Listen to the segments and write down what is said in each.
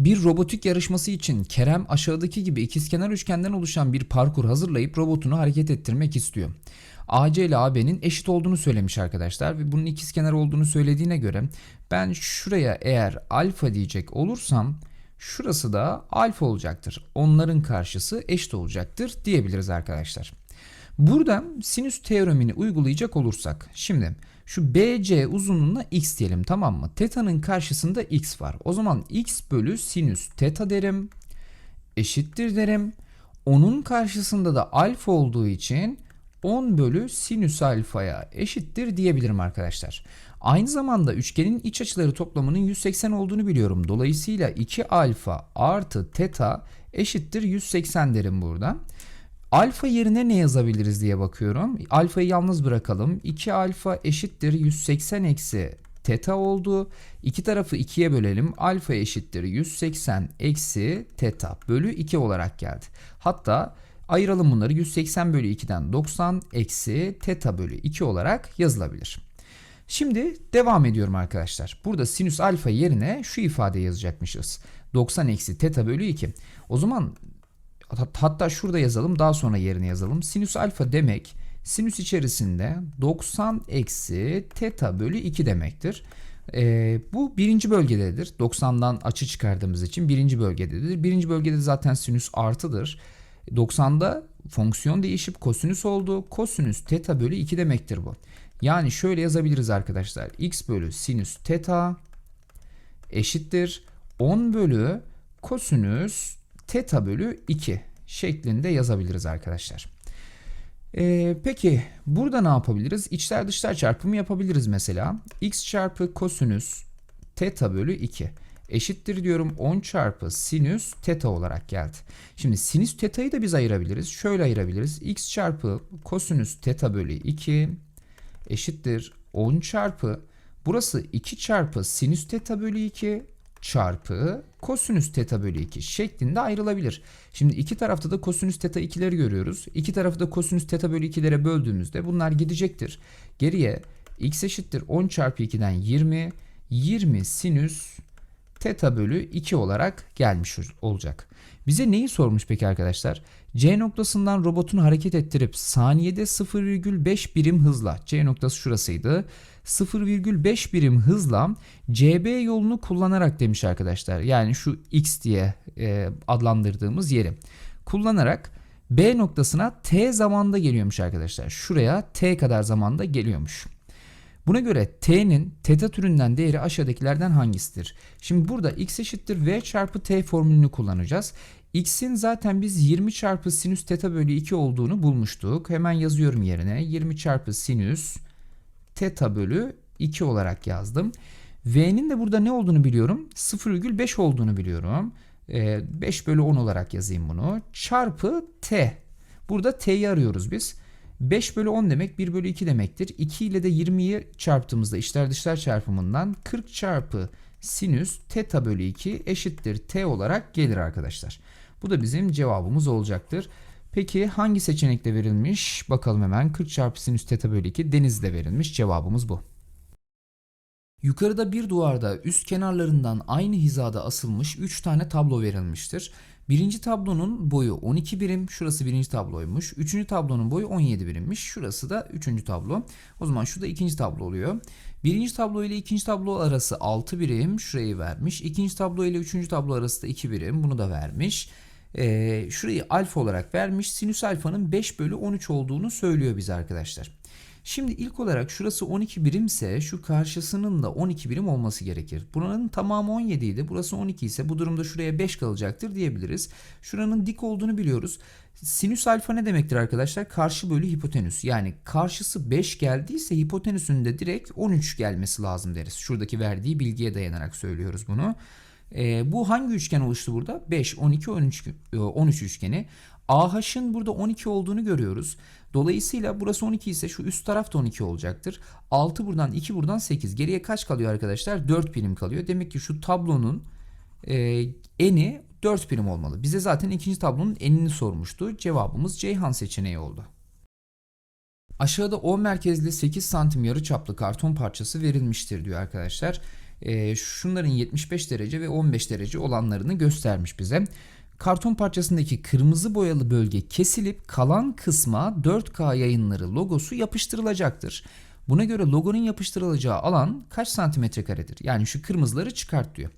Bir robotik yarışması için Kerem aşağıdaki gibi ikizkenar üçgenden oluşan bir parkur hazırlayıp robotunu hareket ettirmek istiyor. AC ile AB'nin eşit olduğunu söylemiş arkadaşlar ve bunun ikizkenar olduğunu söylediğine göre ben şuraya eğer alfa diyecek olursam şurası da alfa olacaktır. Onların karşısı eşit olacaktır diyebiliriz arkadaşlar. Burada sinüs teoremini uygulayacak olursak şimdi şu BC uzunluğuna x diyelim tamam mı? Teta'nın karşısında x var. O zaman x bölü sinüs teta derim. Eşittir derim. Onun karşısında da alfa olduğu için 10 bölü sinüs alfaya eşittir diyebilirim arkadaşlar. Aynı zamanda üçgenin iç açıları toplamının 180 olduğunu biliyorum. Dolayısıyla 2 alfa artı teta eşittir 180 derim burada. Alfa yerine ne yazabiliriz diye bakıyorum. Alfayı yalnız bırakalım. 2 alfa eşittir 180 eksi teta oldu. İki tarafı 2'ye bölelim. Alfa eşittir 180 eksi teta bölü 2 olarak geldi. Hatta ayıralım bunları 180 bölü 2'den 90 eksi teta bölü 2 olarak yazılabilir. Şimdi devam ediyorum arkadaşlar. Burada sinüs alfa yerine şu ifade yazacakmışız. 90 eksi teta bölü 2. O zaman hatta şurada yazalım daha sonra yerine yazalım. Sinüs alfa demek sinüs içerisinde 90 eksi teta bölü 2 demektir. Ee, bu birinci bölgededir. 90'dan açı çıkardığımız için birinci bölgededir. Birinci bölgede zaten sinüs artıdır. 90'da fonksiyon değişip kosinüs oldu. Kosinüs teta bölü 2 demektir bu. Yani şöyle yazabiliriz arkadaşlar. x bölü sinüs teta eşittir 10 bölü kosinüs teta bölü 2 şeklinde yazabiliriz arkadaşlar. Ee, peki burada ne yapabiliriz? İçler dışlar çarpımı yapabiliriz mesela. x çarpı kosinüs teta bölü 2 eşittir diyorum 10 çarpı sinüs teta olarak geldi. Şimdi sinüs teta'yı da biz ayırabiliriz. Şöyle ayırabiliriz. x çarpı kosinüs teta bölü 2 eşittir 10 çarpı burası 2 çarpı sinüs teta bölü 2 çarpı kosinüs teta bölü 2 şeklinde ayrılabilir. Şimdi iki tarafta da kosinüs teta 2'leri görüyoruz. İki tarafı da kosinüs teta bölü 2'lere böldüğümüzde bunlar gidecektir. Geriye x eşittir 10 çarpı 2'den 20 20 sinüs teta bölü 2 olarak gelmiş olacak. Bize neyi sormuş peki arkadaşlar? C noktasından robotunu hareket ettirip saniyede 0,5 birim hızla C noktası şurasıydı. 0,5 birim hızla CB yolunu kullanarak demiş arkadaşlar. Yani şu X diye e, adlandırdığımız yeri kullanarak B noktasına T zamanda geliyormuş arkadaşlar. Şuraya T kadar zamanda geliyormuş. Buna göre t'nin teta türünden değeri aşağıdakilerden hangisidir? Şimdi burada x eşittir v çarpı t formülünü kullanacağız. X'in zaten biz 20 çarpı sinüs teta bölü 2 olduğunu bulmuştuk. Hemen yazıyorum yerine 20 çarpı sinüs teta bölü 2 olarak yazdım. v'nin de burada ne olduğunu biliyorum. 0,5 olduğunu biliyorum. 5 bölü 10 olarak yazayım bunu. Çarpı t. Burada t'yi arıyoruz biz. 5 bölü 10 demek 1 bölü 2 demektir. 2 ile de 20'yi çarptığımızda içler dışlar çarpımından 40 çarpı sinüs teta bölü 2 eşittir t olarak gelir arkadaşlar. Bu da bizim cevabımız olacaktır. Peki hangi seçenekte verilmiş? Bakalım hemen 40 çarpı sinüs teta bölü 2 denizde verilmiş. Cevabımız bu. Yukarıda bir duvarda üst kenarlarından aynı hizada asılmış 3 tane tablo verilmiştir. Birinci tablonun boyu 12 birim. Şurası birinci tabloymuş. Üçüncü tablonun boyu 17 birimmiş. Şurası da üçüncü tablo. O zaman şu da ikinci tablo oluyor. Birinci tablo ile ikinci tablo arası 6 birim. Şurayı vermiş. İkinci tablo ile üçüncü tablo arası da 2 birim. Bunu da vermiş. Ee, şurayı alfa olarak vermiş. Sinüs alfanın 5 bölü 13 olduğunu söylüyor bize arkadaşlar. Şimdi ilk olarak şurası 12 birimse şu karşısının da 12 birim olması gerekir. Buranın tamamı 17 idi. Burası 12 ise bu durumda şuraya 5 kalacaktır diyebiliriz. Şuranın dik olduğunu biliyoruz. Sinüs alfa ne demektir arkadaşlar? Karşı bölü hipotenüs. Yani karşısı 5 geldiyse hipotenüsün de direkt 13 gelmesi lazım deriz. Şuradaki verdiği bilgiye dayanarak söylüyoruz bunu. E, bu hangi üçgen oluştu burada? 5, 12, 13, 13 üçgeni. AH'ın burada 12 olduğunu görüyoruz. Dolayısıyla burası 12 ise şu üst taraf da 12 olacaktır. 6 buradan 2 buradan 8. Geriye kaç kalıyor arkadaşlar? 4 birim kalıyor. Demek ki şu tablonun e, eni 4 birim olmalı. Bize zaten ikinci tablonun enini sormuştu. Cevabımız Ceyhan seçeneği oldu. Aşağıda O merkezli 8 santim yarıçaplı karton parçası verilmiştir diyor arkadaşlar. e, şunların 75 derece ve 15 derece olanlarını göstermiş bize. Karton parçasındaki kırmızı boyalı bölge kesilip kalan kısma 4K yayınları logosu yapıştırılacaktır. Buna göre logonun yapıştırılacağı alan kaç santimetre karedir? Yani şu kırmızıları çıkart diyor.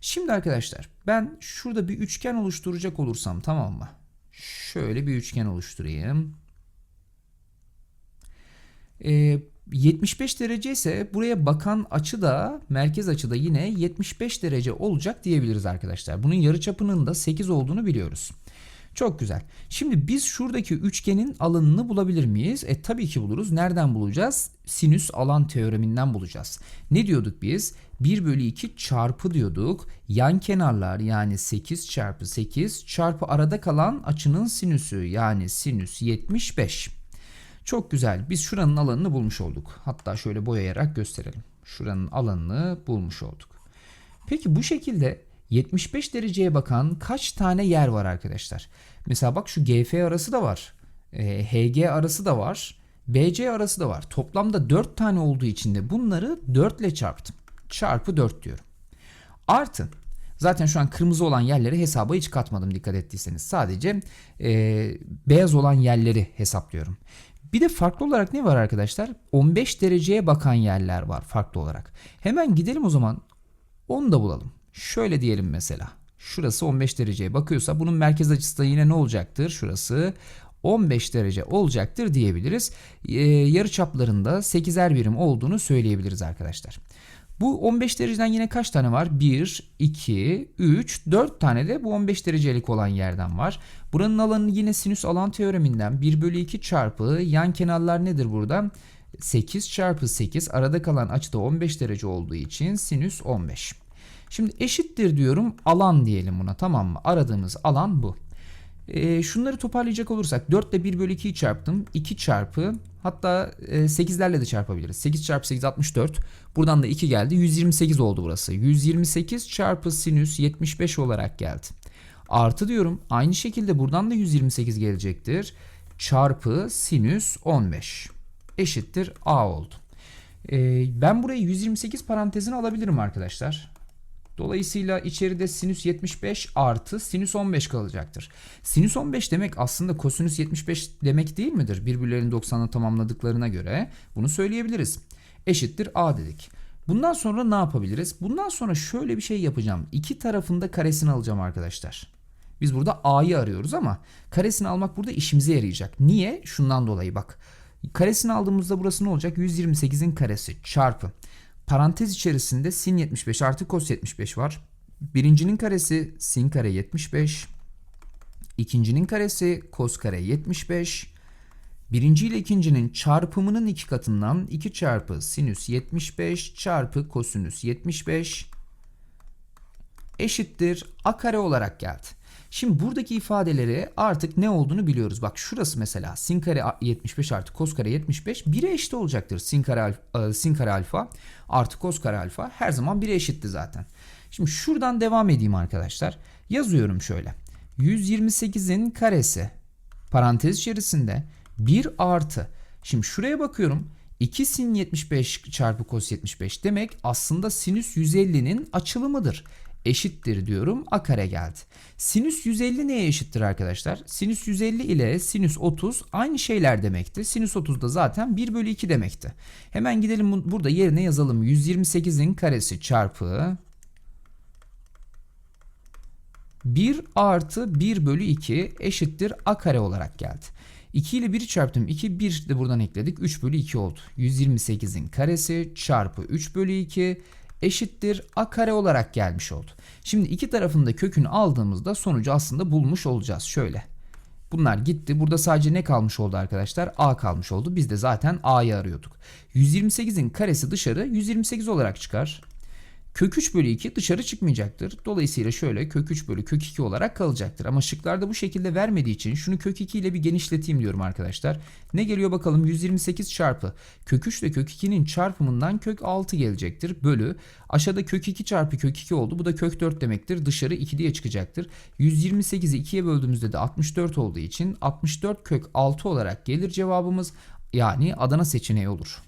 Şimdi arkadaşlar ben şurada bir üçgen oluşturacak olursam tamam mı? Şöyle bir üçgen oluşturayım. Ee, 75 derece ise buraya bakan açı da merkez açı da yine 75 derece olacak diyebiliriz arkadaşlar. Bunun yarıçapının da 8 olduğunu biliyoruz. Çok güzel. Şimdi biz şuradaki üçgenin alanını bulabilir miyiz? E tabii ki buluruz. Nereden bulacağız? Sinüs alan teoreminden bulacağız. Ne diyorduk biz? 1 bölü 2 çarpı diyorduk. Yan kenarlar yani 8 çarpı 8 çarpı arada kalan açının sinüsü yani sinüs 75. Çok güzel. Biz şuranın alanını bulmuş olduk. Hatta şöyle boyayarak gösterelim. Şuranın alanını bulmuş olduk. Peki bu şekilde 75 dereceye bakan kaç tane yer var arkadaşlar? Mesela bak şu GF arası da var. E, HG arası da var. BC arası da var. Toplamda 4 tane olduğu için de bunları 4 ile çarptım. Çarpı 4 diyorum. Artı Zaten şu an kırmızı olan yerleri hesaba hiç katmadım dikkat ettiyseniz. Sadece e, beyaz olan yerleri hesaplıyorum. Bir de farklı olarak ne var arkadaşlar? 15 dereceye bakan yerler var farklı olarak. Hemen gidelim o zaman onu da bulalım. Şöyle diyelim mesela. Şurası 15 dereceye bakıyorsa bunun merkez açısı da yine ne olacaktır? Şurası 15 derece olacaktır diyebiliriz. Ee, yarı çaplarında 8'er birim olduğunu söyleyebiliriz arkadaşlar. Bu 15 dereceden yine kaç tane var? 1, 2, 3, 4 tane de bu 15 derecelik olan yerden var. Buranın alanı yine sinüs alan teoreminden 1 bölü 2 çarpı yan kenarlar nedir burada? 8 çarpı 8 arada kalan açıda 15 derece olduğu için sinüs 15. Şimdi eşittir diyorum alan diyelim buna tamam mı? Aradığımız alan bu. E, şunları toparlayacak olursak 4 ile 1 bölü 2'yi çarptım. 2 çarpı hatta e, 8'lerle de çarpabiliriz. 8 çarpı 8 64. Buradan da 2 geldi. 128 oldu burası. 128 çarpı sinüs 75 olarak geldi. Artı diyorum. Aynı şekilde buradan da 128 gelecektir. Çarpı sinüs 15 eşittir A oldu. E, ben burayı 128 parantezine alabilirim arkadaşlar. Dolayısıyla içeride sinüs 75 artı sinüs 15 kalacaktır. Sinüs 15 demek aslında kosinüs 75 demek değil midir? Birbirlerinin 90'ı tamamladıklarına göre bunu söyleyebiliriz. Eşittir A dedik. Bundan sonra ne yapabiliriz? Bundan sonra şöyle bir şey yapacağım. İki tarafında karesini alacağım arkadaşlar. Biz burada A'yı arıyoruz ama karesini almak burada işimize yarayacak. Niye? Şundan dolayı bak. Karesini aldığımızda burası ne olacak? 128'in karesi çarpı Parantez içerisinde sin 75 artı kos 75 var. Birincinin karesi sin kare 75. İkincinin karesi kos kare 75. Birinci ile ikincinin çarpımının iki katından 2 çarpı sinüs 75 çarpı kosinüs 75 eşittir a kare olarak geldi. Şimdi buradaki ifadeleri artık ne olduğunu biliyoruz. Bak şurası mesela sin kare 75 artı kos kare 75 1'e eşit olacaktır. Sin kare, alfa, sin kare alfa artı kos kare alfa her zaman 1'e eşitti zaten. Şimdi şuradan devam edeyim arkadaşlar. Yazıyorum şöyle. 128'in karesi parantez içerisinde 1 artı. Şimdi şuraya bakıyorum. 2 sin 75 çarpı kos 75 demek aslında sinüs 150'nin açılımıdır eşittir diyorum a kare geldi. Sinüs 150 neye eşittir arkadaşlar? Sinüs 150 ile sinüs 30 aynı şeyler demekti. Sinüs 30 da zaten 1 bölü 2 demekti. Hemen gidelim burada yerine yazalım. 128'in karesi çarpı 1 artı 1 bölü 2 eşittir a kare olarak geldi. 2 ile 1'i çarptım. 2 1 de buradan ekledik. 3 bölü 2 oldu. 128'in karesi çarpı 3 bölü 2 eşittir a kare olarak gelmiş oldu. Şimdi iki tarafında kökünü aldığımızda sonucu aslında bulmuş olacağız. Şöyle. Bunlar gitti. Burada sadece ne kalmış oldu arkadaşlar? A kalmış oldu. Biz de zaten A'yı arıyorduk. 128'in karesi dışarı 128 olarak çıkar. Kök 3 bölü 2 dışarı çıkmayacaktır. Dolayısıyla şöyle kök 3 bölü kök 2 olarak kalacaktır. Ama şıklarda bu şekilde vermediği için şunu kök 2 ile bir genişleteyim diyorum arkadaşlar. Ne geliyor bakalım 128 çarpı kök 3 ile kök 2'nin çarpımından kök 6 gelecektir. Bölü aşağıda kök 2 çarpı kök 2 oldu. Bu da kök 4 demektir. Dışarı 2 diye çıkacaktır. 128'i 2'ye böldüğümüzde de 64 olduğu için 64 kök 6 olarak gelir cevabımız. Yani Adana seçeneği olur.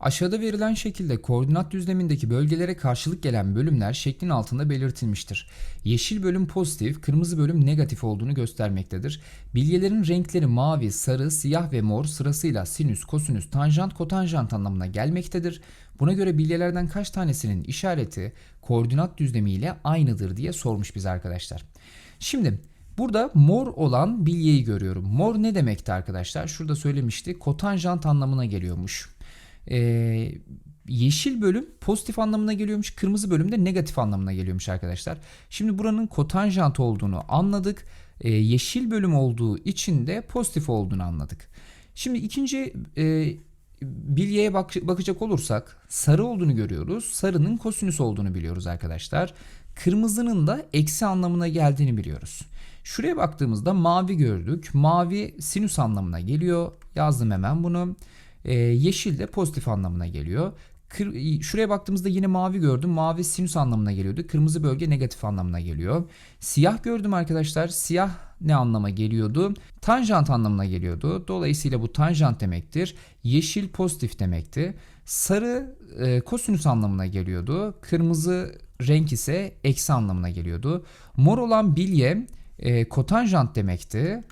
Aşağıda verilen şekilde koordinat düzlemindeki bölgelere karşılık gelen bölümler şeklin altında belirtilmiştir. Yeşil bölüm pozitif, kırmızı bölüm negatif olduğunu göstermektedir. Bilyelerin renkleri mavi, sarı, siyah ve mor sırasıyla sinüs, kosinüs, tanjant, kotanjant anlamına gelmektedir. Buna göre bilyelerden kaç tanesinin işareti koordinat düzlemi ile aynıdır diye sormuş bize arkadaşlar. Şimdi Burada mor olan bilyeyi görüyorum. Mor ne demekti arkadaşlar? Şurada söylemişti. Kotanjant anlamına geliyormuş. Ee, yeşil bölüm pozitif anlamına geliyormuş. Kırmızı bölüm de negatif anlamına geliyormuş arkadaşlar. Şimdi buranın kotanjant olduğunu anladık. Ee, yeşil bölüm olduğu için de pozitif olduğunu anladık. Şimdi ikinci e, bilyeye bak- bakacak olursak sarı olduğunu görüyoruz. Sarının kosinüs olduğunu biliyoruz arkadaşlar. Kırmızının da eksi anlamına geldiğini biliyoruz. Şuraya baktığımızda mavi gördük. Mavi sinüs anlamına geliyor. Yazdım hemen bunu. Ee, yeşil de pozitif anlamına geliyor. Kır- şuraya baktığımızda yine mavi gördüm. Mavi sinüs anlamına geliyordu. Kırmızı bölge negatif anlamına geliyor. Siyah gördüm arkadaşlar. Siyah ne anlama geliyordu? Tanjant anlamına geliyordu. Dolayısıyla bu tanjant demektir. Yeşil pozitif demekti. Sarı e, kosinüs anlamına geliyordu. Kırmızı renk ise eksi anlamına geliyordu. Mor olan bilye e, kotanjant demekti.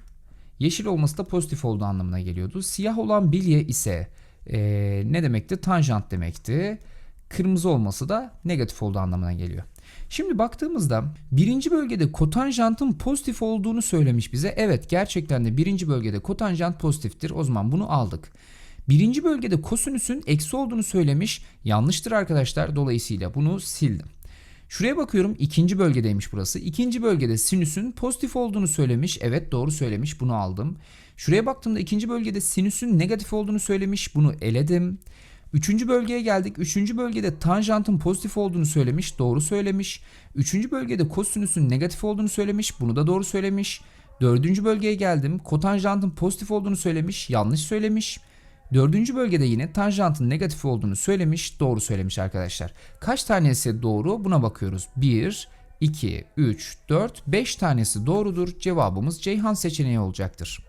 Yeşil olması da pozitif olduğu anlamına geliyordu. Siyah olan bilye ise e, ne demekti? Tanjant demekti. Kırmızı olması da negatif olduğu anlamına geliyor. Şimdi baktığımızda birinci bölgede kotanjantın pozitif olduğunu söylemiş bize. Evet gerçekten de birinci bölgede kotanjant pozitiftir. O zaman bunu aldık. Birinci bölgede kosinüsün eksi olduğunu söylemiş. Yanlıştır arkadaşlar. Dolayısıyla bunu sildim. Şuraya bakıyorum ikinci bölgedeymiş burası. İkinci bölgede sinüsün pozitif olduğunu söylemiş. Evet doğru söylemiş bunu aldım. Şuraya baktığımda ikinci bölgede sinüsün negatif olduğunu söylemiş. Bunu eledim. Üçüncü bölgeye geldik. Üçüncü bölgede tanjantın pozitif olduğunu söylemiş. Doğru söylemiş. Üçüncü bölgede kosinüsün negatif olduğunu söylemiş. Bunu da doğru söylemiş. Dördüncü bölgeye geldim. Kotanjantın pozitif olduğunu söylemiş. Yanlış söylemiş. Dördüncü bölgede yine tanjantın negatif olduğunu söylemiş, doğru söylemiş arkadaşlar. Kaç tanesi doğru buna bakıyoruz. 1, 2, 3, 4, 5 tanesi doğrudur. Cevabımız Ceyhan seçeneği olacaktır.